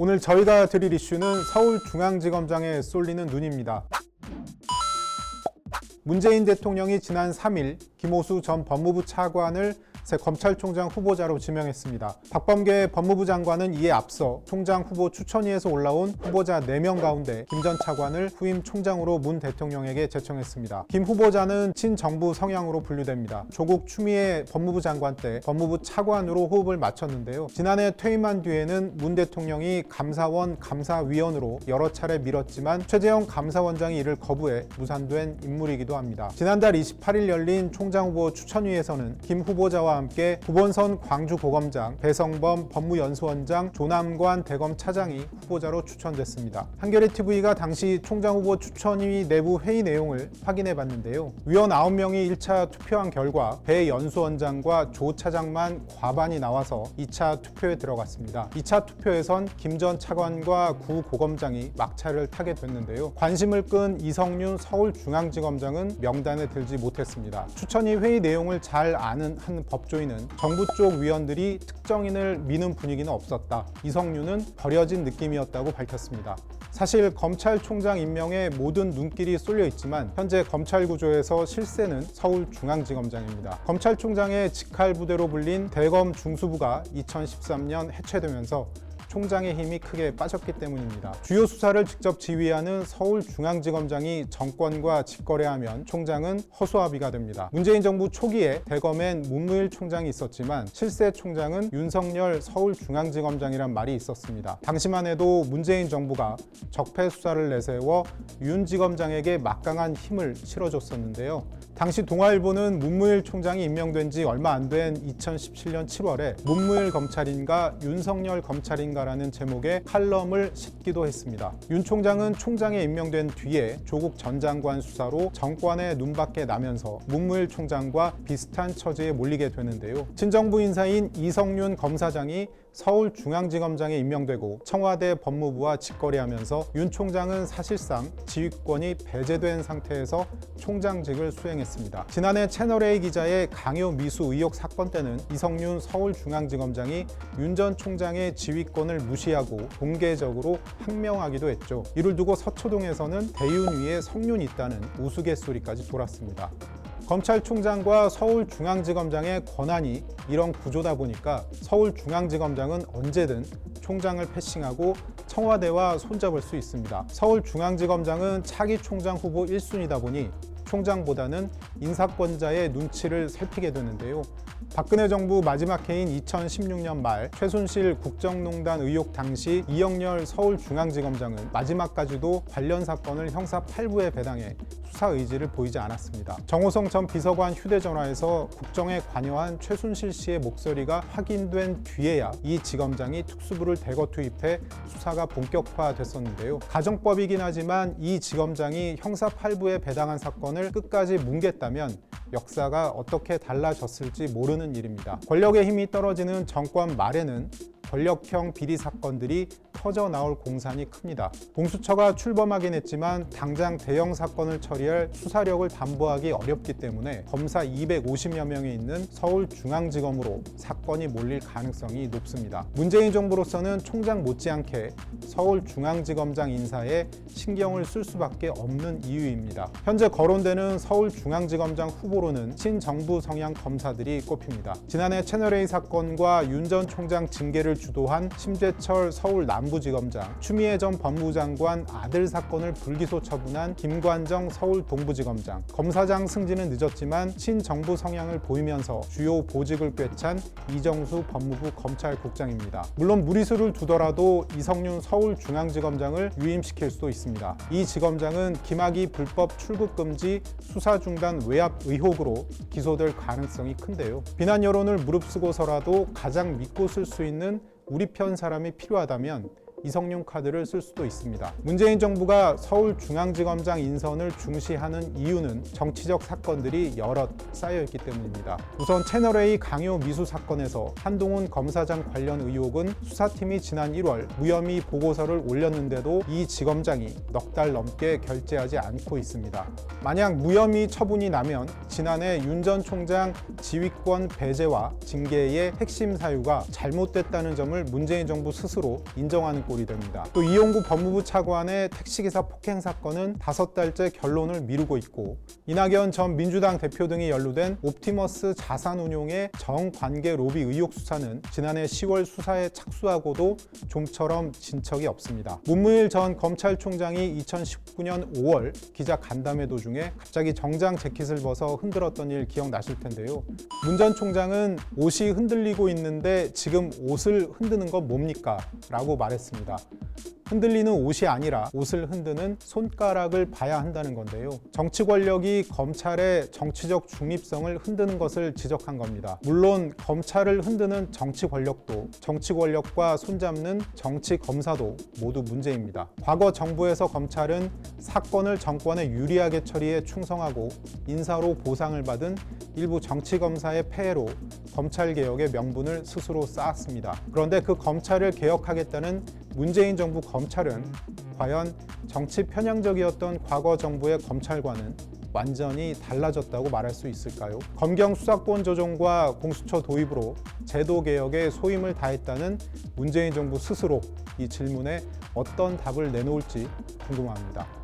오늘 저희가 드릴 이슈는 서울중앙지검장에 쏠리는 눈입니다. 문재인 대통령이 지난 3일 김호수 전 법무부 차관을 새 검찰총장 후보자로 지명했습니다. 박범계 법무부 장관은 이에 앞서 총장 후보 추천위에서 올라온 후보자 4명 가운데 김 전 차관을 후임 총장으로 문 대통령에게 제청했습니다. 김 후보자는 친정부 성향으로 분류됩니다. 조국 추미애 법무부 장관 때 법무부 차관으로 호흡을 맞췄는데요. 지난해 퇴임한 뒤에는 문 대통령이 감사원 감사위원으로 여러 차례 밀었지만 최재형 감사원장이 이를 거부해 무산된 인물이기도 합니다. 지난달 28일 열린 총장 후보 추천위에서는 김 후보자와 함께 구본선 광주고검장, 배성범 법무연수원장, 조남관 대검 차장이 후보자로 추천됐습니다. 한겨레 TV가 당시 총장 후보 추천위 내부 회의 내용을 확인해 봤는데요. 위원 9명이 1차 투표한 결과 배 연수원장과 조 차장만 과반이 나와서 2차 투표에 들어갔습니다. 2차 투표에선 김 전 차관과 구 고검장이 막차를 타게 됐는데요. 관심을 끈 이성윤 서울중앙지검장은 명단에 들지 못했습니다. 추천위 회의 내용을 잘 아는 한 법 조인은 정부 쪽 위원들이 특정인을 미는 분위기는 없었다. 이성윤은 버려진 느낌이었다고 밝혔습니다. 사실 검찰총장 임명에 모든 눈길이 쏠려 있지만 현재 검찰 구조에서 실세는 서울중앙지검장입니다. 검찰총장의 직할 부대로 불린 대검 중수부가 2013년 해체되면서 총장의 힘이 크게 빠졌기 때문입니다. 주요 수사를 직접 지휘하는 서울중앙지검장이 정권과 직거래하면 총장은 허수아비가 됩니다. 문재인 정부 초기에 대검엔 문무일 총장이 있었지만 실세 총장은 윤석열 서울중앙지검장이란 말이 있었습니다. 당시만 해도 문재인 정부가 적폐 수사를 내세워 윤 지검장에게 막강한 힘을 실어줬었는데요. 당시 동아일보는 문무일 총장이 임명된 지 얼마 안 된 2017년 7월에 문무일 검찰인가 윤석열 검찰인가 라는 제목의 칼럼을 싣기도 했습니다. 윤 총장은 총장에 임명된 뒤에 조국 전 장관 수사로 정권의 눈밖에 나면서 문무일 총장과 비슷한 처지에 몰리게 되는데요. 친정부 인사인 이성윤 검사장이 서울중앙지검장에 임명되고 청와대 법무부와 직거래하면서 윤 총장은 사실상 지휘권이 배제된 상태에서 총장직을 수행했습니다. 지난해 채널A 기자의 강요 미수 의혹 사건 때는 이성윤 서울중앙지검장이 윤 전 총장의 지휘권 을 무시하고 공개적으로 항명하기도 했죠. 이를 두고 서초동에서는 대윤 위에 성윤이 있다는 우스갯소리까지 돌았습니다. 검찰총장과 서울중앙지검장의 권한이 이런 구조다 보니까 서울중앙지검장은 언제든 총장을 패싱하고 청와대와 손잡을 수 있습니다. 서울중앙지검장은 차기 총장 후보 1순위다 보니 총장보다는 인사권자의 눈치를 살피게 되는데요. 박근혜 정부 마지막 해인 2016년 말 최순실 국정농단 의혹 당시 이영렬 서울중앙지검장은 마지막까지도 관련 사건을 형사 8부에 배당해 수사 의지를 보이지 않았습니다. 정호성 전 비서관 휴대전화에서 국정에 관여한 최순실 씨의 목소리가 확인된 뒤에야 이 지검장이 특수부를 대거 투입해 수사가 본격화됐었는데요. 가정법이긴 하지만 이 지검장이 형사 8부에 배당한 사건을 끝까지 뭉갰다면 역사가 어떻게 달라졌을지 모르는 일입니다. 권력의 힘이 떨어지는 정권 말에는 권력형 비리 사건들이 터져 나올 공산이 큽니다. 공수처가 출범하긴 했지만 당장 대형 사건을 처리할 수사력을 담보하기 어렵기 때문에 검사 250여 명이 있는 서울중앙지검으로 사건이 몰릴 가능성이 높습니다. 문재인 정부로서는 총장 못지않게 서울중앙지검장 인사에 신경을 쓸 수밖에 없는 이유입니다. 현재 거론되는 서울중앙지검장 후보로는 친정부 성향 검사들이 꼽힙니다. 지난해 채널A 사건과 윤 전 총장 징계를 주도한 심재철 서울 남부지검장, 추미애 전 법무장관 아들 사건을 불기소 처분한 김관정 서울 동부지검장, 검사장 승진은 늦었지만 친정부 성향을 보이면서 주요 보직을 꿰찬 이정수 법무부 검찰국장입니다. 물론 무리수를 두더라도 이성윤 서울중앙지검장을 유임시킬 수도 있습니다. 이 지검장은 김학의 불법 출국 금지 수사 중단 외압 의혹으로 기소될 가능성이 큰데요. 비난 여론을 무릅쓰고서라도 가장 믿고 쓸 수 있는 우리 편 사람이 필요하다면 이성용 카드를 쓸 수도 있습니다. 문재인 정부가 서울중앙지검장 인선을 중시하는 이유는 정치적 사건들이 여럿 쌓여 있기 때문입니다. 우선 채널A 강요 미수 사건에서 한동훈 검사장 관련 의혹은 수사팀이 지난 1월 무혐의 보고서를 올렸는데도 이 지검장이 넉 달 넘게 결재하지 않고 있습니다. 만약 무혐의 처분이 나면 지난해 윤 전 총장 지휘권 배제와 징계의 핵심 사유가 잘못됐다는 점을 문재인 정부 스스로 인정하는 꼴이 됩니다. 또 이용구 법무부 차관의 택시기사 폭행 사건은 다섯 달째 결론을 미루고 있고 이낙연 전 민주당 대표 등이 연루된 옵티머스 자산운용의 정관계 로비 의혹 수사는 지난해 10월 수사에 착수하고도 좀처럼 진척이 없습니다. 문무일 전 검찰총장이 2019년 5월 기자 간담회 도중에 갑자기 정장 재킷을 벗어 흔들었던 일 기억나실 텐데요. 문 전 총장은 옷이 흔들리고 있는데 지금 옷을 흔드는 건 뭡니까? 라고 말했습니다. 있습니다. 흔들리는 옷이 아니라 옷을 흔드는 손가락을 봐야 한다는 건데요. 정치 권력이 검찰의 정치적 중립성을 흔드는 것을 지적한 겁니다. 물론 검찰을 흔드는 정치 권력도 정치 권력과 손잡는 정치 검사도 모두 문제입니다. 과거 정부에서 검찰은 사건을 정권에 유리하게 처리해 충성하고 인사로 보상을 받은 일부 정치 검사의 폐해로 검찰 개혁의 명분을 스스로 쌓았습니다. 그런데 그 검찰을 개혁하겠다는 문재인 정부 검찰은 과연 정치 편향적이었던 과거 정부의 검찰과는 완전히 달라졌다고 말할 수 있을까요? 검경 수사권 조정과 공수처 도입으로 제도 개혁에 소임을 다했다는 문재인 정부 스스로 이 질문에 어떤 답을 내놓을지 궁금합니다.